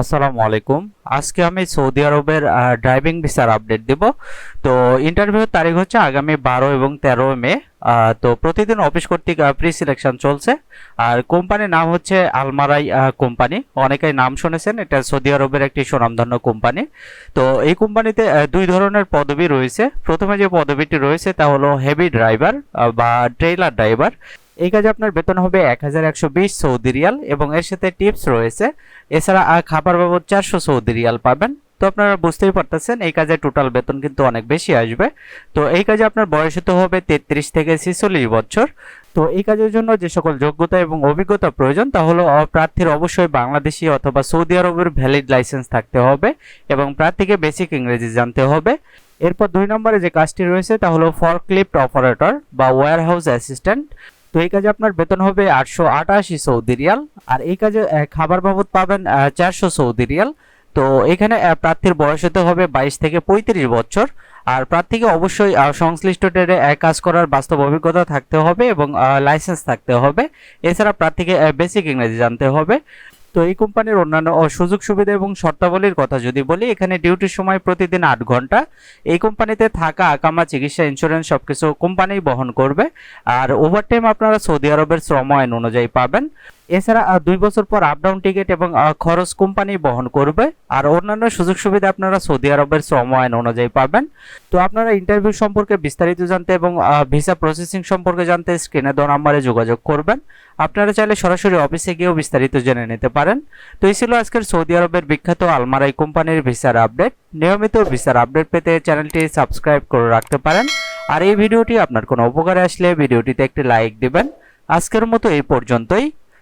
আসসালামু আলাইকুম। আজকে আমি সৌদি আরবের ড্রাইভিং ভিসার আপডেট দিব। তো ইন্টারভিউর তারিখ হচ্ছে আগামী বারো এবং তেরো মে। তো প্রতিদিন অফিস কর্তৃক প্রি সিলেকশন চলছে। আর কোম্পানির নাম হচ্ছে আলমারাই কোম্পানি অনেকেই নাম শুনেছেন, এটা সৌদি আরবের একটি সুনামধন্য কোম্পানি তো এই কোম্পানিতে দুই ধরনের পদবি রয়েছে। প্রথমে যে পদবিটি রয়েছে তা হলো হেভি ড্রাইভার বা ট্রেইলার ড্রাইভার এই কাজে আপনার বেতন হবে এক হাজার একশো বিশ সৌদি রিয়াল এবং এর সাথে টিপস রয়েছে। এছাড়া খাবার বাবদ চারশো সৌদি রিয়াল পাবেন। তো আপনারা বুঝতেই পারতেছেন, এই কাজে টোটাল বেতন কিন্তু অনেক বেশি আসবে। তো এই কাজে আপনার বয়স হতে হবে তেত্রিশ থেকে ছেচল্লিশ বছর। তো এই কাজের জন্য যে সকল যোগ্যতা এবং অভিজ্ঞতা প্রয়োজন, তা হলো প্রার্থীর অবশ্যই বাংলাদেশি অথবা সৌদি আরবের ভ্যালিড লাইসেন্স থাকতে হবে এবং প্রার্থীকে বেসিক ইংরেজি জানতে হবে। এরপর দুই নম্বরে যে কাজটি রয়েছে, তা হলো ফরক্লিফট অপারেটর বা ওয়্যার হাউস অ্যাসিস্ট্যান্ট তো এই কাজে আপনার বেতন হবে আটশো আটাশি সৌদি রিয়াল, আর এই কাজে খাবার বাবদ পাবেন চারশো সৌদি রিয়াল। তো এখানে প্রার্থীর বয়স হতে হবে বাইশ থেকে পঁয়ত্রিশ বছর, আর প্রার্থীকে অবশ্যই সংশ্লিষ্ট ট্রেডে কাজ করার বাস্তব অভিজ্ঞতা থাকতে হবে এবং লাইসেন্স থাকতে হবে। এছাড়া প্রার্থীকে বেসিক ইংরেজি জানতে হবে। তো এই কোম্পানির অন্যান্য সুযোগ সুবিধা এবং শর্তাবলীর কথা যদি বলি, এখানে ডিউটির সময় প্রতিদিন আট ঘণ্টা। এই কোম্পানিতে থাকা আকামা চিকিৎসা ইন্স্যুরেন্স সব কিছু কোম্পানি বহন করবে। আর ওভারটাইম আপনারা সৌদি আরবের শ্রম আইন অনুযায়ী পাবেন। এছাড়া দুই বছর পর আপডাউন টিকিট এবং খরচ কোম্পানি বহন করবে। আর অন্যান্য সুযোগ সুবিধা আপনারা সৌদি আরবের শ্রম আইন অনুযায়ী পাবেন। তো আপনারা ইন্টারভিউ সম্পর্কে বিস্তারিত জানতে এবং ভিসা প্রসেসিং সম্পর্কে জানতে স্ক্রিনে দেওয়া নাম্বারে যোগাযোগ করবেন। আপনারা চাইলে সরাসরি অফিসে গিয়েও বিস্তারিত জেনে নিতে পারেন। তো এই ছিল আজকের সৌদি আরবের বিখ্যাত আলমারাই কোম্পানির ভিসার আপডেট নিয়মিত ভিসার আপডেট পেতে চ্যানেলটি সাবস্ক্রাইব করে রাখতে পারেন। আর এই ভিডিওটি আপনার কোনো উপকারে আসলে ভিডিওটিতে একটি লাইক দিবেন। আজকের মতো এই পর্যন্তই।